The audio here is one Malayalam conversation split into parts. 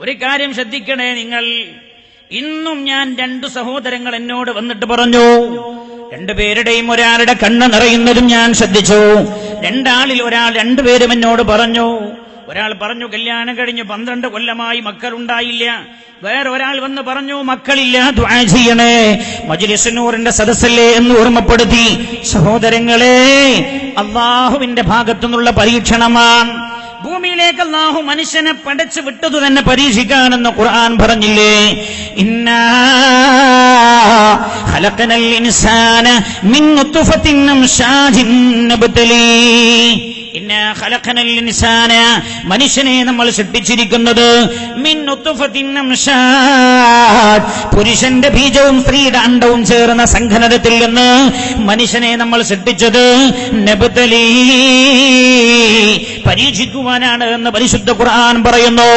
ഒരു കാര്യം ശ്രദ്ധിക്കണേ നിങ്ങൾ. ഇന്നും ഞാൻ രണ്ടു സഹോദരങ്ങൾ എന്നോട് വന്നിട്ട് പറഞ്ഞു. രണ്ടുപേരുടെയും ഒരാളുടെ കണ്ണ് നിറയുന്നതും ഞാൻ ശ്രദ്ധിച്ചു. രണ്ടാളിൽ ഒരാൾ രണ്ടുപേരും എന്നോട് പറഞ്ഞു. ഒരാൾ പറഞ്ഞു കല്യാണം കഴിഞ്ഞ് പന്ത്രണ്ട് കൊല്ലമായി മക്കളുണ്ടായില്ല. വേറെ ഒരാൾ വന്ന് പറഞ്ഞു മക്കളില്ല ദ്വാ ചെയ്യണേ. മജുരിസനൂറിന്റെ സദസ്സല്ലേ എന്ന് ഓർമ്മപ്പെടുത്തി. സഹോദരങ്ങളെ അള്ളാഹുവിന്റെ ഭാഗത്തുനിന്നുള്ള പരീക്ഷണമാണ്. ഭൂമിയിലേക്ക് അള്ളാഹു മനുഷ്യനെ പടച്ചു വിട്ടതു തന്നെ പരീക്ഷിക്കാനെന്ന് ഖുർആൻ പറഞ്ഞില്ലേ? ഇന്നാ ഖലഖനൽ ഇൻസാന മിൻ നുത്ഫത്തിൻ ഇൻസാന മനുഷ്യനെ നമ്മൾ സൃഷ്ടിച്ചിരിക്കുന്നത് പുരുഷന്റെ ബീജവും സ്ത്രീയുടെ അണ്ടവും ചേർന്ന സംഘനത്തിൽ നിന്ന് മനുഷ്യനെ നമ്മൾ സൃഷ്ടിച്ചത് നബ്തലീ പരീക്ഷിക്കുവാനാണ് എന്ന് പരിശുദ്ധ ഖുർആൻ പറയുന്നു.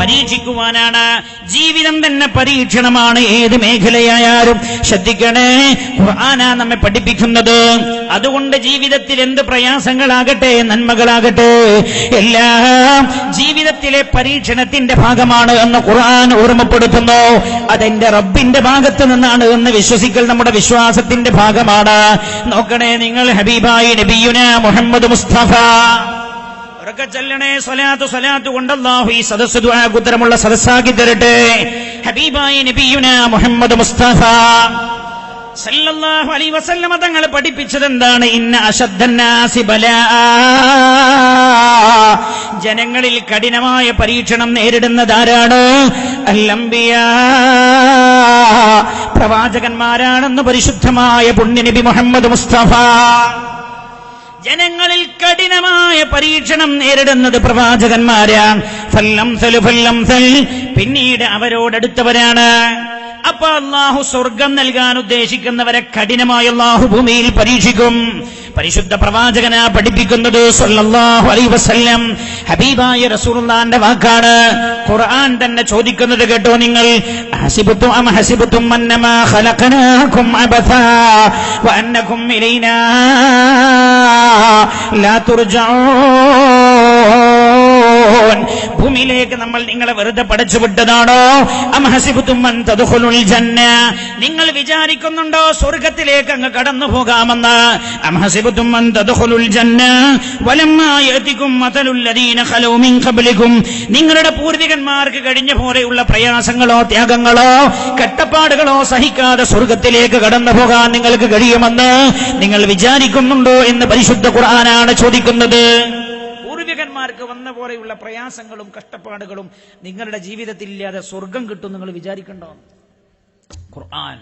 പരീക്ഷിക്കുവാനാണ്. ജീവിതം തന്നെ പരീക്ഷണമാണ് ഏത് മേഖലയായാലും. ശ്രദ്ധിക്കണേ ഖുർആനാ നമ്മെ പഠിപ്പിക്കുന്നത്. അതുകൊണ്ട് ജീവിതത്തിൽ എന്ത് പ്രയാസങ്ങളാകട്ടെ നന്മകളാകട്ടെ എല്ലാം ജീവിതത്തിലെ പരീക്ഷണത്തിന്റെ ഭാഗമാണ് എന്ന് ഖുർആൻ ഓർമ്മപ്പെടുത്തുന്നു. അതെന്റെ റബ്ബിന്റെ ഭാഗത്ത് നിന്നാണ് എന്ന് വിശ്വസിക്കൽ നമ്മുടെ വിശ്വാസത്തിന്റെ ഭാഗമാണ്. നോക്കണേ നിങ്ങൾ ഹബീബായി നബിയുന മുഹമ്മദ് മുസ്തഫ. ഉറക്കെ ഈ സദസ്സാക്കി തരട്ടെ. ഹബീബായി നബിയുന മുഹമ്മദ് മുസ്തഫ. സല്ലല്ലാഹു അലൈഹി വസല്ലമ തങ്ങൾ പഠിപ്പിച്ചത് എന്താണ് ഇന്ന അശദ്ധന്നാസി ബല. ജനങ്ങളിൽ കഠിനമായ പരീക്ഷണം നേരിടുന്നത് ആരാണ്? അല്ലംബിയ. പ്രവാചകന്മാരാണെന്ന് പരിശുദ്ധമായ പുണ്യനബി മുഹമ്മദ് മുസ്തഫ. ജനങ്ങളിൽ കഠിനമായ പരീക്ഷണം നേരിടുന്നത് പ്രവാചകന്മാരാണ്. ഫല്ലം ഫല്ലം പിന്നീട് അവരോടടുത്തവരാണ്. അപ്പൊ അള്ളാഹു സ്വർഗം നൽകാൻ ഉദ്ദേശിക്കുന്നവരെ കഠിനമായി അള്ളാഹു ഭൂമിയിൽ പരീക്ഷിക്കും. പരിശുദ്ധ പ്രവാചകന പഠിപ്പിക്കുന്നത് സല്ലല്ലാഹു വസല്ലം. ഹബീബായ റസൂലുള്ളാന്റെ വാക്കാണ്. ഖുർആൻ തന്നെ ചോദിക്കുന്നത് കേട്ടോ നിങ്ങൾ. ഹസിബുത്തും അം ഖലഖനാകും ഇലൈനാ ലാ തുർജഊൻ ഭൂമിയിലേക്ക് നമ്മൾ നിങ്ങളെ വെറുതെ പടച്ചു വിട്ടതാണോ? അൻ ജന്ന. നിങ്ങൾ വിചാരിക്കുന്നുണ്ടോ സ്വർഗത്തിലേക്ക് അങ്ങ് കടന്നു പോകാമെന്ന്? അൻ ജന്ന. ലദീന ഖലൂ മിൻ നിങ്ങളുടെ പൂർവികന്മാർക്ക് കഴിഞ്ഞ പോലെയുള്ള പ്രയാസങ്ങളോ ത്യാഗങ്ങളോ കട്ടപ്പാടുകളോ സഹിക്കാതെ സ്വർഗത്തിലേക്ക് കടന്നു പോകാൻ നിങ്ങൾക്ക് കഴിയുമെന്ന് നിങ്ങൾ വിചാരിക്കുന്നുണ്ടോ എന്ന് പരിശുദ്ധ ഖുർആനാണ് ചോദിക്കുന്നത്. പൂർവികന്മാർക്ക് വന്ന പോലെയുള്ള പ്രയാസങ്ങളും കഷ്ടപ്പാടുകളും നിങ്ങളുടെ ജീവിതത്തിൽ ഇല്ലാതെ സ്വർഗം കിട്ടും നിങ്ങൾ വിചാരിക്കണ്ടോ? ഖുർആൻ.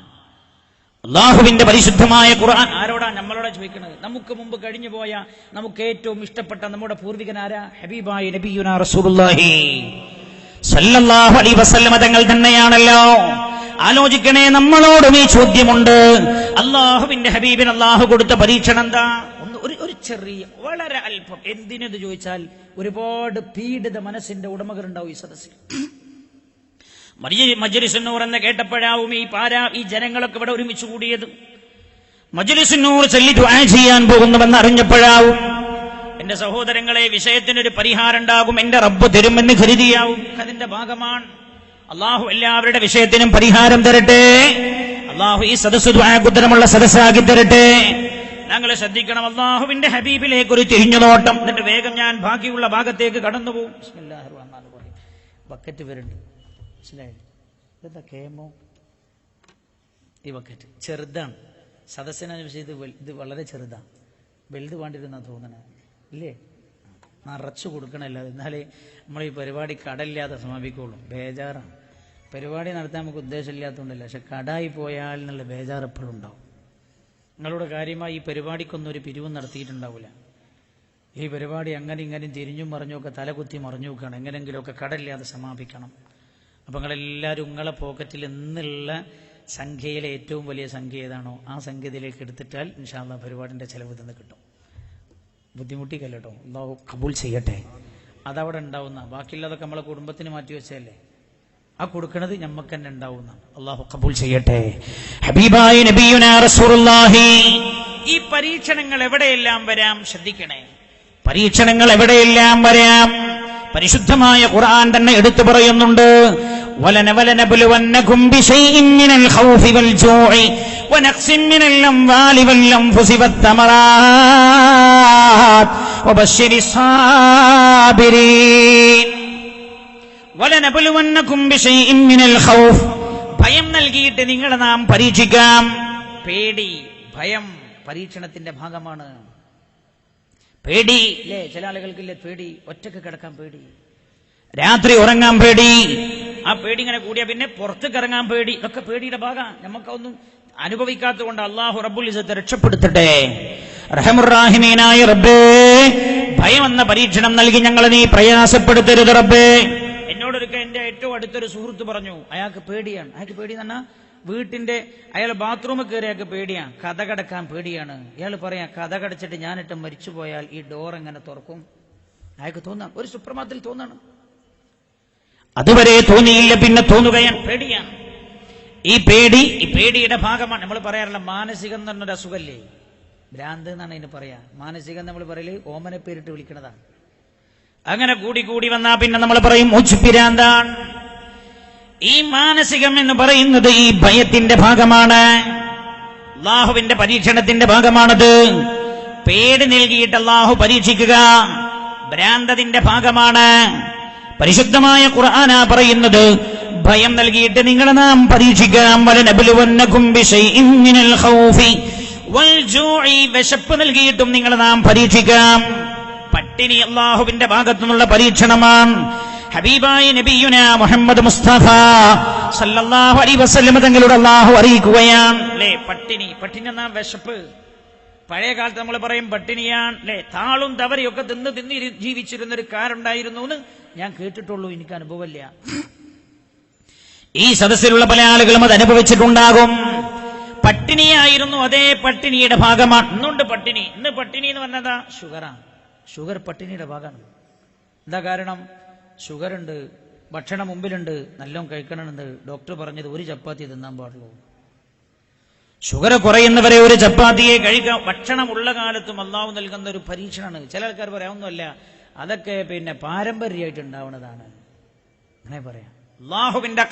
അള്ളാഹുവിന്റെ പരിശുദ്ധമായ ഖുർആൻ. ആരോടാ നമ്മളോട് ചോദിക്കുന്നത് നമുക്ക് മുമ്പ് കഴിഞ്ഞു പോയ നമുക്ക് ഏറ്റവും ഇഷ്ടപ്പെട്ട നമ്മുടെ പൂർവികനാരാ ഹബീബായ നബിയുന റസൂലുള്ളാഹി. അലൈഹി വസല്ലമ തങ്ങൾ തന്നെയാണല്ലോ. ആലോചിക്കണേ നമ്മളോടും ഈ ചോദ്യമുണ്ട്. അള്ളാഹുവിന്റെ ഹബീബിന് അള്ളാഹു കൊടുത്ത പരീക്ഷണം എന്താ? ഒരു ഒരു ചെറിയ വളരെ അല്പം എന്തിനെന്ന് ചോദിച്ചാൽ ഒരുപാട് പീഡിത മനസ്സിന്റെ ഉടമകളുണ്ടാവും ഈ സദസ്സിൽ. മജലിസുന്നൂർ എന്ന് കേട്ടപ്പോഴാവും ഈ പാര ഈ ജനങ്ങളൊക്കെ ഇവിടെ ഒരുമിച്ച് കൂടിയത്. മജലിസുന്നൂർ ചൊല്ലി ദുആ ചെയ്യാൻ പോകുന്നുവെന്ന് അറിഞ്ഞപ്പോഴാവും എന്റെ സഹോദരങ്ങളെ വിഷയത്തിനൊരു പരിഹാരം ഉണ്ടാകും എന്റെ റബ്ബ് തരുമെന്ന് കരുതിയാവും. അതിന്റെ ഭാഗമാണ് അള്ളാഹു എല്ലാവരുടെ വിഷയത്തിനും പരിഹാരം തരട്ടെ. അള്ളാഹു ഈ സദസ് ദുആകുത്തരമുള്ള സദസ്സാക്കി തരട്ടെ. ഞങ്ങൾ ശ്രദ്ധിക്കണം. അള്ളാഹുവിന്റെ ഹബീബിലേക്ക് ഒരു തിരിഞ്ഞു നോട്ടം എന്നിട്ട് വേഗം ഞാൻ ബാക്കിയുള്ള ഭാഗത്തേക്ക് കടന്നു പോകും. ബക്കറ്റ് വരുന്നുണ്ട് ഇതെന്താ കേമോ? ഈ ബക്കറ്റ് ചെറുതാണ്. സദസ്സിനനുസരിച്ച് ഇത് ഇത് വളരെ ചെറുതാണ് വലുത് വേണ്ടിരുന്നാ തോന്നണേ. ഇല്ലേ? നിറച്ചു കൊടുക്കണമല്ലോ എന്നാലേ നമ്മൾ ഈ പരിപാടി കടയില്ലാതെ സമാപിക്കുള്ളൂ. ബേജാറാണ്. പരിപാടി നടത്താൻ നമുക്ക് ഉദ്ദേശമില്ലാത്തതുകൊണ്ടല്ല. പക്ഷെ കടായി പോയാൽ എന്നുള്ള ബേജാർ എപ്പോഴും ഉണ്ടാവും. നിങ്ങളുടെ കാര്യമായി ഈ പരിപാടിക്കൊന്നും ഒരു പിരിവും നടത്തിയിട്ടുണ്ടാവില്ല ഈ പരിപാടി അങ്ങനെ ഇങ്ങനെ തിരിഞ്ഞും മറിഞ്ഞുമൊക്കെ തലകുത്തി മറിഞ്ഞു വെക്കണം എങ്ങനെങ്കിലുമൊക്കെ കടലില്ലാതെ സമാപിക്കണം. അപ്പം നിങ്ങളെല്ലാവരും നിങ്ങളെ പോക്കറ്റിൽ ഇന്നുള്ള സംഖ്യയിലെ ഏറ്റവും വലിയ സംഖ്യ ഏതാണോ ആ സംഖ്യയിലേക്ക് എടുത്തിട്ടാൽ ഇൻഷാല്ല പരിപാടിന്റെ ചിലവ് തന്നെ കിട്ടും. ബുദ്ധിമുട്ടിക്കല്ലോ അള്ളാഹു കബൂൾ ചെയ്യട്ടെ. അതവിടെ ഉണ്ടാവുന്ന. ബാക്കിയുള്ളതൊക്കെ നമ്മളെ കുടുംബത്തിന് മാറ്റി വെച്ചതല്ലേ? ആ കൊടുക്കണത് ഞമ്മക്ക് തന്നെ ഉണ്ടാവുന്ന അള്ളാഹു കബൂൽ ചെയ്യട്ടെ ഹബീബായ നബിയുന റസൂലുള്ളാഹി ഈ പരീക്ഷണങ്ങൾ എവിടെയെല്ലാം വരാം ശ്രദ്ധിക്കണേ പരീക്ഷണങ്ങൾ എവിടെയെല്ലാം വരാം പരിശുദ്ധമായ ഖുർആൻ തന്നെ എടുത്തു പറയുന്നുണ്ട് ولنبلونكم بشيء من الخوف والجوع ونقص من الأموال والأنفس والثمرات وبشر الصابرين ഭയം നൽകിയിട്ട് നിങ്ങളെ നാം പരീക്ഷിക്കാം. പേടി ഭയം പരീക്ഷണത്തിന്റെ ഭാഗമാണ്. പേടി അല്ലേ ചില ആളുകൾക്കില്ലേ പേടി? ഒറ്റയ്ക്ക് കിടക്കാൻ പേടി. രാത്രി ഉറങ്ങാൻ പേടി. ആ പേടി ഇങ്ങനെ കൂടിയ പിന്നെ പുറത്തേക്ക് ഇറങ്ങാൻ പേടി. ഇതൊക്കെ പേടിയുടെ ഭാഗം നമുക്കൊന്നും അനുഭവിക്കാത്തത് കൊണ്ട് അള്ളാഹു റബ്ബുൽ ഇസത്തെ രക്ഷപ്പെടുത്തട്ടെ. റഹമുറാഹിമീനായ റബ്ബേ ഭയം എന്ന പരീക്ഷണം നൽകി ഞങ്ങളെ നീ പ്രയാസപ്പെടുത്തരുത് റബ്ബേ. എന്റെ ഏറ്റവും അടുത്തൊരു സുഹൃത്ത് പറഞ്ഞു അയാൾക്ക് പേടിയാണ്. അയാൾക്ക് പേടി തന്ന വീട്ടിന്റെ അയാൾ ബാത്റൂമിൽ കയറി അയാൾക്ക് പേടിയാണ്. കഥ കടക്കാൻ പേടിയാണ്. ഇയാൾ പറയാ കഥ കടച്ചിട്ട് ഞാനിട്ട് മരിച്ചു പോയാൽ ഈ ഡോർ എങ്ങനെ തുറക്കും? അയാൾക്ക് തോന്നാം. ഒരു സുപ്രഭാതത്തിൽ തോന്നാണ്. അതുവരെ തോന്നിയില്ല പിന്നെ തോന്നുകയാണ്. പേടിയാണ്. ഈ പേടി ഈ പേടിയുടെ ഭാഗമാണ്. നമ്മൾ പറയാറില്ല മാനസികം എന്ന് പറഞ്ഞൊരു അസുഖല്ലേ. ഭ്രാന്ത് എന്നാണ് അതിന് പറയാ. മാനസികം നമ്മൾ പറയൽ ഓമനെ പേരിട്ട് വിളിക്കുന്നതാണ് അങ്ങനെ കൂടി കൂടി വന്നാ പിന്നെ നമ്മൾ പറയും മൂച്ചുപിരാന്താണ് ഈ മാനസികം എന്ന് പറയുന്നത് ഈ ഭയത്തിന്റെ ഭാഗമാണ്. അള്ളാഹുവിന്റെ പരീക്ഷണത്തിന്റെ ഭാഗമാണത്. പേടി നൽകിയിട്ട് അള്ളാഹു പരീക്ഷിക്കുക. ഭ്രാന്തതിന്റെ ഭാഗമാണ്. പരിശുദ്ധമായ ഖുർആന പറയുന്നത് ഭയം നൽകിയിട്ട് നിങ്ങളെ നാം പരീക്ഷിക്കാം. വിശപ്പ് നൽകിയിട്ടും നിങ്ങളെ നാം പരീക്ഷിക്കാം. പട്ടിണി അള്ളാഹുവിന്റെ ഭാഗത്തുനിന്നുള്ള പരീക്ഷണമാണ്. ഹബീബായ നബിയുന മുഹമ്മദ് മുസ്തഫ സല്ലല്ലാഹു അലൈഹി വസല്ലം തങ്ങളുടെ അള്ളാഹു അറിയിക്കുകയാണ്. അല്ലേ പട്ടിണി പട്ടിണി എന്നാ വിശപ്പ്. പഴയ കാലത്ത് നമ്മൾ പറയും പട്ടിണിയാണ്. അല്ലെ താളും തവരയൊക്കെ തിന്ന് തിന്ന് ജീവിച്ചിരുന്ന ഒരു കാരുണ്ടായിരുന്നു എന്ന് ഞാൻ കേട്ടിട്ടുള്ളൂ എനിക്ക് അനുഭവമില്ല. ഈ സദസ്സിലുള്ള പല ആളുകളും അത് അനുഭവിച്ചിട്ടുണ്ടാകും. പട്ടിണിയായിരുന്നു അതേ പട്ടിണിയുടെ ഭാഗമാണ്. ഇന്നുണ്ട് പട്ടിണി. ഇന്ന് പട്ടിണി എന്ന് പറഞ്ഞതാ ഷുഗറാണ്. ഷുഗർ പട്ടിണിയുടെ ഭാഗമാണ്. എന്താ കാരണം? ഷുഗർ ഉണ്ട് ഭക്ഷണം മുമ്പിലുണ്ട് നല്ലോണം കഴിക്കണമെന്ന് ഡോക്ടർ പറഞ്ഞത് ഒരു ചപ്പാത്തി തിന്നാൻ പാടുള്ളൂ ഷുഗർ കുറയുന്നവരെ ഒരു ചപ്പാത്തിയെ കഴിക്കാം ഭക്ഷണം ഉള്ള കാലത്തും അള്ളാഹു നൽകുന്ന ഒരു പരീക്ഷണമാണ് ചില ആൾക്കാർ പറയാവുന്നല്ല അതൊക്കെ പിന്നെ പാരമ്പര്യമായിട്ട് ഉണ്ടാവുന്നതാണ് അങ്ങനെ പറയാം. അള്ളാഹുവിന്റെ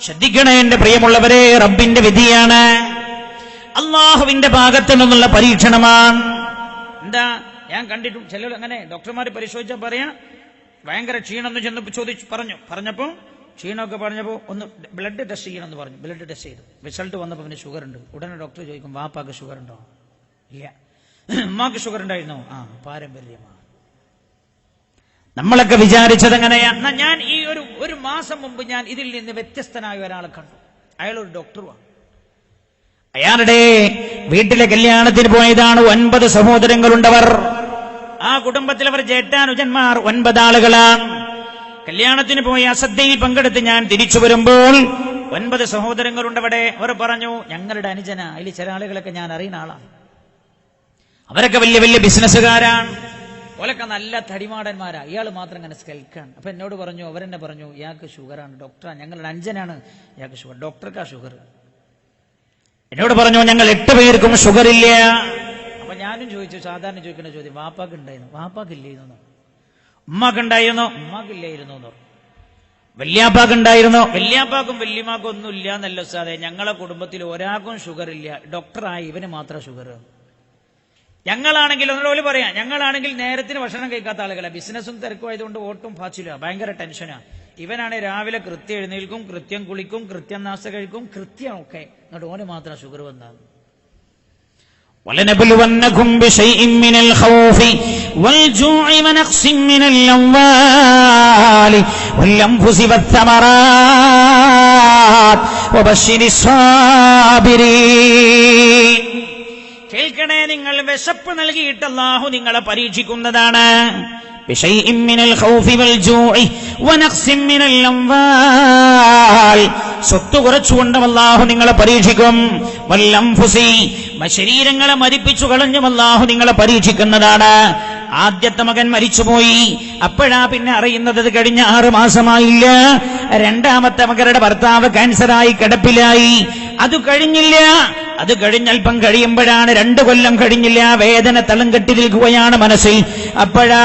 ശ്രദ്ധിക്കണേ എന്റെ പ്രിയമുള്ളവരെ റബ്ബിന്റെ വിധിയാണ്. അള്ളാഹുവിന്റെ ഭാഗത്തു നിന്നുള്ള പരീക്ഷണമാണ്. എന്താ? ഞാൻ കണ്ടിട്ടു ചിലർ അങ്ങനെ ഡോക്ടർമാർ പരിശോധിച്ചാൽ പറയാ. ഭയങ്കര ക്ഷീണം എന്ന് ചെന്ന് ചോദിച്ചു പറഞ്ഞു. പറഞ്ഞപ്പോ ക്ഷീണമൊക്കെ പറഞ്ഞപ്പോൾ ഒന്ന് ബ്ലഡ് ടെസ്റ്റ് ചെയ്യണമെന്ന് പറഞ്ഞു. ബ്ലഡ് ടെസ്റ്റ് ചെയ്തു. റിസൾട്ട് വന്നപ്പോൾ പിന്നെ ഷുഗർ ഉണ്ട്. ഉടനെ ഡോക്ടർ ചോദിക്കും വാപ്പാക്ക് ഷുഗർ ഉണ്ടോ? ഇല്ല. ഉമ്മാക്ക് ഷുഗർ ഉണ്ടായിരുന്നോ? ആ പാരമ്പര്യമാണ്. നമ്മളൊക്കെ വിചാരിച്ചത് എങ്ങനെയാ ഞാൻ ഈ ഒരു ഒരു മാസം മുമ്പ് ഞാൻ ഇതിൽ നിന്ന് വ്യത്യസ്തനായ ഒരാളെ കണ്ടു. അയാൾ ഒരു ഡോക്ടറുമാണ് അയാളുടെ വീട്ടിലെ കല്യാണത്തിന് പോയതാണ് ഒൻപത് സഹോദരങ്ങളുണ്ടവർ. ആ കുടുംബത്തിൽ അവർ ജേറ്റാനുജന്മാർ ഒൻപത് ആളുകളാണ് കല്യാണത്തിന് പോയി അസദ്യയിൽ പങ്കെടുത്ത് ഞാൻ തിരിച്ചു വരുമ്പോൾ ഒൻപത് സഹോദരങ്ങളുണ്ട് അവിടെ അവർ പറഞ്ഞു ഞങ്ങളുടെ അനുജന. അതിൽ ചില ആളുകളൊക്കെ ഞാൻ അറിയുന്ന ആളാണ്. അവരൊക്കെ വലിയ വലിയ ബിസിനസ്സുകാരാണ്. ഓലൊക്കെ നല്ല തടിമാടന്മാരാ. ഇയാൾ മാത്രം ഇങ്ങനെ സ്കെൽക്കാണ്. അപ്പൊ എന്നോട് പറഞ്ഞു അവരെന്നെ പറഞ്ഞു ഇയാൾക്ക് ഷുഗറാണ്. ഡോക്ടറാണ് ഞങ്ങളുടെ അഞ്ചനാണ് ഇയാൾക്ക് ഷുഗർ. ഡോക്ടർക്കാ ഷുഗർ. എന്നോട് പറഞ്ഞു ഞങ്ങൾ എട്ട് പേർക്കും ഷുഗർ ഇല്ല അപ്പൊ ഞാനും ചോദിച്ചു സാധാരണ ചോദിക്കുന്ന ചോദ്യം വാപ്പാക്ക് ഉണ്ടായിരുന്നു? വാപ്പാക്ക് ഇല്ലായിരുന്നു ഉമ്മാക്ക് ഉണ്ടായിരുന്നു? ഉമ്മാക്ക് ഇല്ലായിരുന്നു എന്ന് പറഞ്ഞു. വല്യാപ്പാക്ക് ഉണ്ടായിരുന്നു? വല്യാപ്പാക്കും വല്യമാക്കും ഒന്നും ഇല്ല എന്നല്ല സാറേ ഞങ്ങളെ കുടുംബത്തിൽ ഒരാൾക്കും ഷുഗർ ഇല്ല ഡോക്ടറായി ഇവന് മാത്രം ഷുഗർ. ഞങ്ങളാണെങ്കിൽ ഒന്നോട് പറയാം ഞങ്ങളാണെങ്കിൽ നേരത്തിന് ഭക്ഷണം കഴിക്കാത്ത ആളുകളാണ് ബിസിനസ്സും തിരക്കുമായതുകൊണ്ട് ഓട്ടും പാച്ചില്ല ഭയങ്കര ടെൻഷനാ. ഇവനാണ് രാവിലെ കൃത്യം എഴുന്നേൽക്കും കൃത്യം കുളിക്കും കൃത്യം നാശ കഴിക്കും കൃത്യം ഒക്കെ എന്നിട്ട് ഓന് മാത്രം ഷുഗർ വന്നാൽ ولنبلونكم بشيء من الخوف والجوع ونقص من الأموال والأنفس والثمرات وبشر الصابرين കേൾക്കണേ നിങ്ങൾ വിശപ്പ് നൽകിയിട്ട് അള്ളാഹു നിങ്ങളെ പരീക്ഷിക്കുന്നതാണ് بشيء من الخوف والجوع ونقص من الأموال സ്വത്ത് കുറച്ചുകൊണ്ടും അള്ളാഹു നിങ്ങളെ പരീക്ഷിക്കും വല്ലംഫുസി ശരീരങ്ങളെ മരിപ്പിച്ചു കളഞ്ഞും അള്ളാഹു നിങ്ങളെ പരീക്ഷിക്കുന്നതാണ് ആദ്യത്തെ മകൻ മരിച്ചുപോയി അപ്പോഴാ പിന്നെ അറിയുന്നത് ഇത് കഴിഞ്ഞ ആറ് മാസമായില്ല രണ്ടാമത്തെ മകരുടെ ഭർത്താവ് ക്യാൻസറായി കിടപ്പിലായി അത് കഴിഞ്ഞില്ല അത് കഴിഞ്ഞൽപ്പം കഴിയുമ്പോഴാണ് രണ്ടു കൊല്ലം കഴിഞ്ഞില്ല വേദന തളം കെട്ടി നിൽക്കുകയാണ് മനസ്സിൽ. അപ്പോഴാ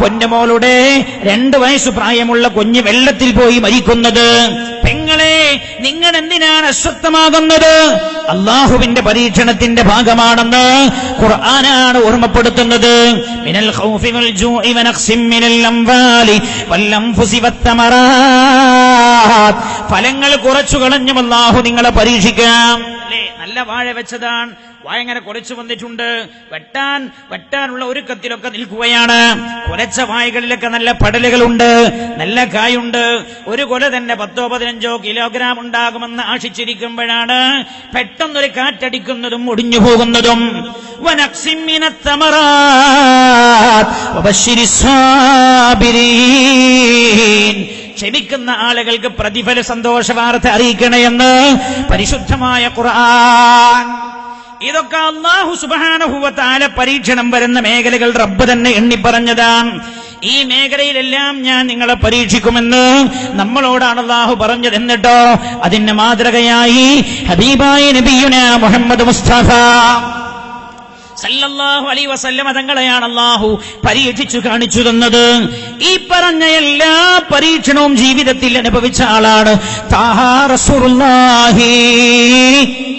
പൊന്നുമോളുടെ രണ്ടു വയസ്സ് പ്രായമുള്ള കുഞ്ഞ് വെള്ളത്തിൽ പോയി മരിക്കുന്നത്. നിങ്ങൾ എന്തിനാണ് അശ്വത്ഥമാകുന്നത് അള്ളാഹുവിന്റെ പരീക്ഷണത്തിന്റെ ഭാഗമാണെന്ന് ഖുർആനാണ് ഓർമ്മപ്പെടുത്തുന്നത്. മിനൽ ഖൗഫി വൽ ജൂഇ വനഖ്സിം മിനൽ വൽ ഫലങ്ങൾ കുറച്ചു കളഞ്ഞും അള്ളാഹു നിങ്ങളെ പരീക്ഷിക്കാം. അല്ലേ? നല്ല വാഴ വെച്ചതാണ്. വാഴ ഇങ്ങനെ കുറച്ചു വന്നിട്ടുണ്ട്. വെട്ടാൻ വെട്ടാനുള്ള ഒരു ഒരുക്കത്തിലൊക്കെ നിൽക്കുകയാണ്. കുലച്ച വായകളിലൊക്കെ നല്ല പടലുകളുണ്ട്. നല്ല കായുണ്ട്. ഒരു കൊല തന്നെ പത്തോ പതിനഞ്ചോ കിലോഗ്രാം ഉണ്ടാകുമെന്ന് ആശിച്ചിരിക്കുമ്പോഴാണ് പെട്ടെന്നൊരു കാറ്റടിക്കുന്നതും ഒടിഞ്ഞു പോകുന്നതും ക്ഷമിക്കുന്ന ആളുകൾക്ക് പ്രതിഫല സന്തോഷ വാർത്ത അറിയിക്കണമെന്ന് പരിശുദ്ധമായ ഖുർആൻ ഇതൊക്കെ അള്ളാഹു സുബാനഹുവത്താല പരീക്ഷണം വരുന്ന മേഖലകൾ റബ്ബ് തന്നെ എണ്ണി പറഞ്ഞതാം. ഈ മേഖലയിലെല്ലാം ഞാൻ നിങ്ങളെ പരീക്ഷിക്കുമെന്ന് നമ്മളോടാണ് അള്ളാഹു പറഞ്ഞത് എന്നിട്ടോ? അതിന്റെ മാതൃകയായി ഹബീബായ നബിയുന മുഹമ്മദ് മുസ്തഫ. സല്ലല്ലാഹു അലൈ വസല്ലമ തങ്ങളെയാണ് അള്ളാഹു പരീക്ഷിച്ചു കാണിച്ചു തന്നത്. ഈ പറഞ്ഞ എല്ലാ പരീക്ഷണവും ജീവിതത്തിൽ അനുഭവിച്ച ആളാണ്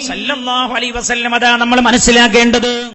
സല്ലല്ലാഹു അലൈ വസല്ലമ അതാ നമ്മൾ മനസ്സിലാക്കേണ്ടത്.